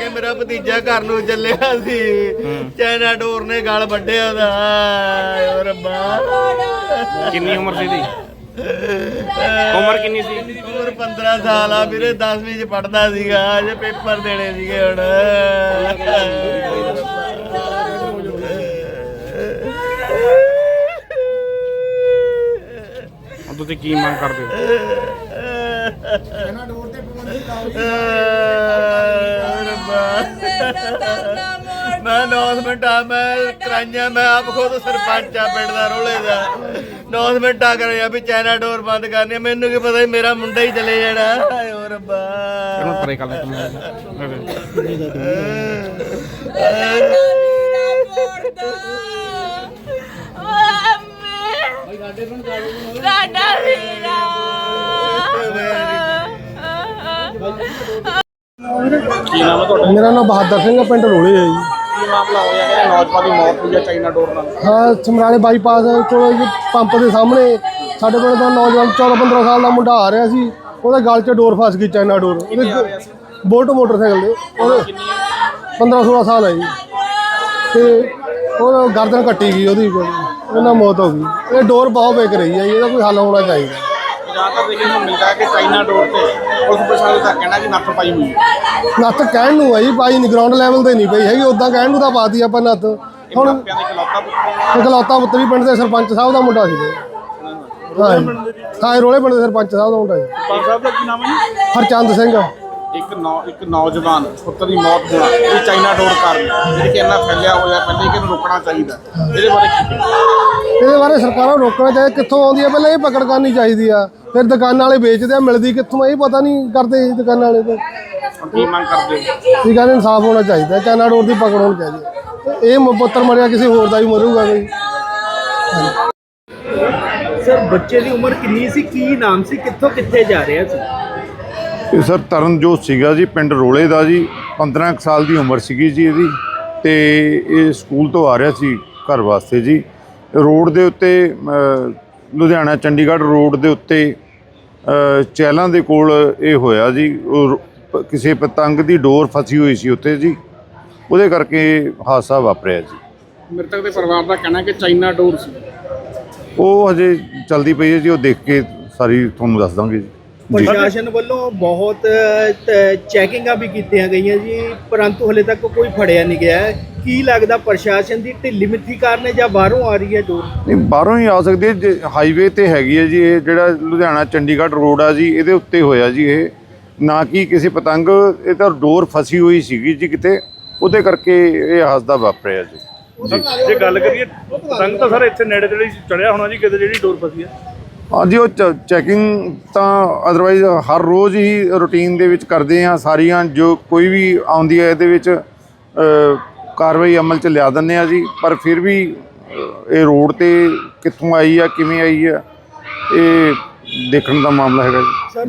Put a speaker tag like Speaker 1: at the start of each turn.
Speaker 1: ਕੇ ਮੇਰਾ ਭਤੀਜਾ ਘਰ ਨੂੰ ਚੱਲਿਆ ਸੀ। ਚਾਈਨਾ ਡੋਰ ਨੇ ਗਲ ਵੱਢਿਆ ਉਹਦਾ। ਆਏ ਓ ਰੱਬਾ।
Speaker 2: ਕਿੰਨੀ ਉਮਰ ਸੀ ਦੀ ਉਮਰ ਕਿੰਨੀ ਸੀ?
Speaker 1: ਉਮਰ 15 ਸਾਲ ਆ ਵੀਰੇ 10ਵੀਂ ਚ ਪੜਦਾ ਸੀਗਾ ਅਜੇ ਪੇਪਰ ਦੇਣੇ ਸੀਗੇ ਹੁਣ।
Speaker 2: ਹੁਣ ਤੁਸੀਂ ਕੀ ਮੰਗ ਕਰਦੇ ਹੋ?
Speaker 1: ਮੈਂ ਅਨਾਉਂਸਮੈਂਟ ਆ ਮੈਂ ਕਰਾਈਆਂ ਮੈਂ ਆਪ ਖੁਦ ਸਰਪੰਚ ਆ ਪਿੰਡ ਦਾ ਰੋਲੇ ਦਾ। ਅਨਾਉਂਸਮੈਂਟ ਆ ਕਰਿਆ ਵੀ ਚਾਈਨਾ ਡੋਰ ਬੰਦ ਕਰਨੀ ਆ। ਮੈਨੂੰ ਕੀ ਪਤਾ ਸੀ ਮੇਰਾ ਮੁੰਡਾ ਹੀ ਚਲੇ ਜਾਣਾ। ਹਾਏ ਓ ਰੱਬਾ।
Speaker 2: ਇਹਨੂੰ ਪਰੇ ਕਰ ਲੈ
Speaker 3: ਸਾਡਾ ਵੀਰਾ।
Speaker 2: ਕੀ ਨਾਮ ਹੈ ਤੁਹਾਡਾ?
Speaker 4: ਮੇਰਾ ਨਾਮ ਬਹਾਦਰ ਸਿੰਘ ਹੈ ਪਿੰਡ ਰੋਲੇ ਹੈ ਜੀ।
Speaker 2: ਕੀ ਮਾਮਲਾ ਹੋਇਆ? ਕਿ ਨੌਜਵਾਨ ਦੀ ਮੌਤ ਹੋਈ ਹੈ ਚਾਈਨਾ ਡੋਰ ਨਾਲ?
Speaker 4: ਹਾਂ ਸਮਰਾਲੇ ਬਾਈਪਾਸ ਕੋਲ ਜੀ ਪੰਪ ਦੇ ਸਾਹਮਣੇ ਸਾਡੇ ਪਿੰਡ ਦਾ ਨੌਜਵਾਨ 14 15 ਸਾਲ ਦਾ ਮੁੰਡਾ ਆ ਰਿਹਾ ਸੀ। ਉਹਦੇ ਗਲ 'ਚ ਡੋਰ ਫਸ ਗਈ ਚਾਈਨਾ ਡੋਰ। ਬੋਲਟ ਮੋਟਰਸਾਈਕਲ ਦੇ। ਉਹਦੇ 15 16 ਸਾਲ ਹੈ ਜੀ। ਤੇ ਉਹ ਗਰਦਨ ਕੱਟੀ ਗਈ ਉਹਦੀ ਉਹਨਾਂ ਮੌਤ ਹੋ ਗਈ। ਇਹ ਡੋਰ ਬਹੁਤ ਵੇਕ ਰਹੀ ਹੈ ਇਹਦਾ ਕੋਈ ਹੱਲ ਹੋਣਾ ਚਾਹੀਦਾ।
Speaker 2: ਜਾਂ ਤਾਂ ਦੇਖਣ ਨੂੰ ਮਿਲਦਾ ਹੈ ਕਿ ਚਾਈਨਾ ਡੋਰ ਤੇ ਪੁਲਿਸ ਪ੍ਰਸ਼ਾਸਨ ਦਾ ਕਹਿਣਾ ਕਿ ਨੱਥ ਪਾਈ ਹੋਈ ਹੈ।
Speaker 4: ਨੱਥ ਕਹਿਣ ਨੂੰ ਹੈ ਜੀ ਪਾਈ ਨਹੀਂ ਗਰਾਊਂਡ ਲੈਵਲ ਤੇ ਨਹੀਂ ਪਈ ਹੈਗੀ ਉਦਾਂ ਕਹਿਣ ਨੂੰ ਤਾਂ ਪਾਤੀ ਆਪਾਂ ਨੱਥ। ਹੁਣ
Speaker 2: ਮਾਪਿਆਂ ਦੇ ਖਿਲਾਫਾ ਪੁੱਤਰ
Speaker 4: ਇਕਲੌਤਾ ਪੁੱਤ ਵੀ ਪਿੰਡ ਦੇ ਸਰਪੰਚ ਸਾਹਿਬ ਦਾ ਮੁੰਡਾ ਸੀ। ਹਾਂ ਜੀ। ਹਾਂ ਇਹ ਰੋਲੇ ਪਿੰਡ ਦੇ ਸਰਪੰਚ ਸਾਹਿਬ ਦਾ ਮੁੰਡਾ ਜੀ।
Speaker 2: ਪੰਜ ਸਾਹਿਬ ਦਾ ਕੀ ਨਾਮ ਹੈ ਜੀ?
Speaker 4: ਹਰਚੰਦ ਸਿੰਘ।
Speaker 2: ਇੱਕ ਨੌ ਇੱਕ ਨੌਜਵਾਨ ਪੁੱਤਰ ਦੀ ਮੌਤ ਹੋਣਾ ਇਹ ਚਾਈਨਾ ਡੋਰ ਕਾਰਨ ਜਿਹੜੀ ਕਿ ਇੰਨਾ ਫੈਲਿਆ ਹੋਇਆ ਪਹਿਲੇ ਕਿ ਇਹਨੂੰ ਰੋਕਣਾ ਚਾਹੀਦਾ। ਇਹਦੇ ਬਾਰੇ?
Speaker 4: ਇਹਦੇ ਬਾਰੇ ਸਰਕਾਰਾਂ ਨੂੰ ਰੋਕਣਾ ਚਾਹੀਦਾ ਕਿੱਥੋਂ ਆਉਂਦੀ ਹੈ ਪਹਿਲਾਂ ਇਹ ਪਕੜ ਕਰਨੀ ਚਾਹੀਦੀ ਆ। ਫਿਰ ਦੁਕਾਨਾਂ ਵਾਲੇ ਵੇਚਦੇ ਆ ਮਿਲਦੀ ਕਿੱਥੋਂ ਆ, ਇਹ ਪਤਾ ਨਹੀਂ ਕਰਦੇ ਇਹ ਦੁਕਾਨਾਂ ਵਾਲੇ ਤਾਂ।
Speaker 2: ਹੁਣ ਕੀ ਮੰਗ ਕਰਦੇ ਹੋ?
Speaker 4: ਇਹ ਕਹਿੰਦੇ ਇਨਸਾਫ ਹੋਣਾ ਚਾਹੀਦਾ ਚਾਈਨਾ ਡੋਰ ਦੀ ਪਕੜ ਹੋਣੀ ਚਾਹੀਦੀ ਹੈ। ਇਹ ਮ- ਪੁੱਤਰ ਮਰਿਆ ਕਿਸੇ ਹੋਰ ਦਾ ਵੀ ਮਰੂਗਾ ਕੋਈ।
Speaker 5: ਸਰ ਬੱਚੇ ਦੀ ਉਮਰ ਕਿੰਨੀ ਸੀ? ਕੀ ਨਾਮ ਸੀ? ਕਿੱਥੋਂ ਕਿੱਥੇ ਜਾ ਰਿਹਾ ਸੀ?
Speaker 6: ਇਹ ਸਰ ਤਰਨਜੋਤ ਸੀਗਾ ਜੀ ਪਿੰਡ ਰੋਲੇ ਦਾ ਜੀ। 15 ਕੁ ਸਾਲ ਦੀ ਉਮਰ ਸੀਗੀ ਜੀ ਇਹਦੀ। ਤੇ ਇਹ ਸਕੂਲ ਤੋਂ ਆ ਰਿਹਾ ਸੀ ਘਰ ਵਾਸਤੇ ਜੀ। ਰੋਡ ਦੇ ਉੱਤੇ ਲੁਧਿਆਣਾ ਚੰਡੀਗੜ੍ਹ ਰੋਡ ਦੇ ਉੱਤੇ ਅ, ਚਹਿਲਾਂ ਦੇ ਕੋਲ ਇਹ ਹੋਇਆ ਜੀ। ਕਿਸੇ ਪਤੰਗ ਦੀ ਡੋਰ ਫਸੀ ਹੋਈ ਸੀ ਉੱਤੇ ਜੀ। ਉਹਦੇ ਕਰਕੇ ਹਾਦਸਾ ਵਾਪਰਿਆ ਜੀ।
Speaker 2: ਮ੍ਰਿਤਕ ਦੇ ਪਰਿਵਾਰ ਦਾ ਕਹਿਣਾ ਕਿ ਚਾਈਨਾ ਡੋਰ ਸੀ।
Speaker 6: ਉਹ ਹਜੇ ਚਲਦੀ ਪਈ ਹੈ ਜੀ ਉਹ ਦੇਖ ਕੇ ਸਾਰੀ ਤੁਹਾਨੂੰ ਦੱਸ ਦਾਂਗੇ ਜੀ।
Speaker 5: ਪ੍ਰਸ਼ਾਸਨ ਵੱਲੋਂ ਬਹੁਤ ਚੈਕਿੰਗਾਂ ਵੀ ਕੀਤੀਆਂ ਗਈਆਂ ਜੀ ਪਰੰਤੂ ਹਲੇ ਤੱਕ ਕੋਈ ਫੜਿਆ ਨਹੀਂ ਗਿਆ। ਹੈ। ਕੀ ਲੱਗਦਾ ਪ੍ਰਸ਼ਾਸਨ ਦੀ ਢਿੱਲੀ ਮਿੱਠੀ ਕਾਰਨ ਹੈ ਜਾਂ ਬਾਹਰੋਂ ਆ ਰਹੀ ਹੈ ਡੋਰ
Speaker 6: ਨਹੀਂ ਬਾਹਰੋਂ ਹੀ ਆ ਸਕਦੇ ਜੇ ਹਾਈਵੇ ਤੇ ਹੈਗੀ ਹੈ ਜੀ ਇਹ ਜਿਹੜਾ ਲੁਧਿਆਣਾ ਚੰਡੀਗੜ੍ਹ ਰੋਡ ਆ ਜੀ ਇਹਦੇ ਉੱਤੇ ਹੋਇਆ ਜੀ ਇਹ। ਨਾ ਕਿ ਕਿਸੇ ਪਤੰਗ ਇਹ ਤਾਂ ਡੋਰ ਫਸੀ ਹੋਈ ਸੀਗੀ ਜੀ ਕਿਤੇ ਉਹਦੇ ਕਰਕੇ ਇਹ ਹਾਦਸਾ ਵਾਪਰਿਆ ਜੀ।
Speaker 7: ਜੇ ਗੱਲ ਕਰੀਏ ਪਤੰਗ ਤਾਂ ਸਰ ਇੱਥੇ ਨੇੜੇ ਤੇੜੇ ਚੜਿਆ ਹੋਣਾ ਜੀ ਕਿਤੇ ਜਿਹੜੀ ਡੋਰ ਫਸੀ ਹੈ।
Speaker 6: ਹਾਂਜੀ, ਉਹ ਚੈਕਿੰਗ ਤਾਂ ਅਦਰਵਾਈਜ਼ ਹਰ ਰੋਜ਼ ਹੀ ਰੂਟੀਨ ਦੇ ਵਿੱਚ ਕਰਦੇ ਆ ਸਾਰੀਆਂ, ਜੋ ਕੋਈ ਵੀ ਆਉਂਦੀ ਹੈ ਇਹਦੇ ਵਿੱਚ ਕਾਰਵਾਈ ਅਮਲ ਚ ਲਿਆ ਦਿੰਦੇ ਆ ਜੀ। ਪਰ ਫਿਰ ਵੀ ਇਹ ਰੋਡ ਤੇ ਕਿੱਥੋਂ ਆਈ ਆ, ਕਿਵੇਂ ਆਈ ਆ, ਇਹ ਦੇਖਣ ਦਾ ਮਾਮਲਾ ਹੈਗਾ ਜੀ।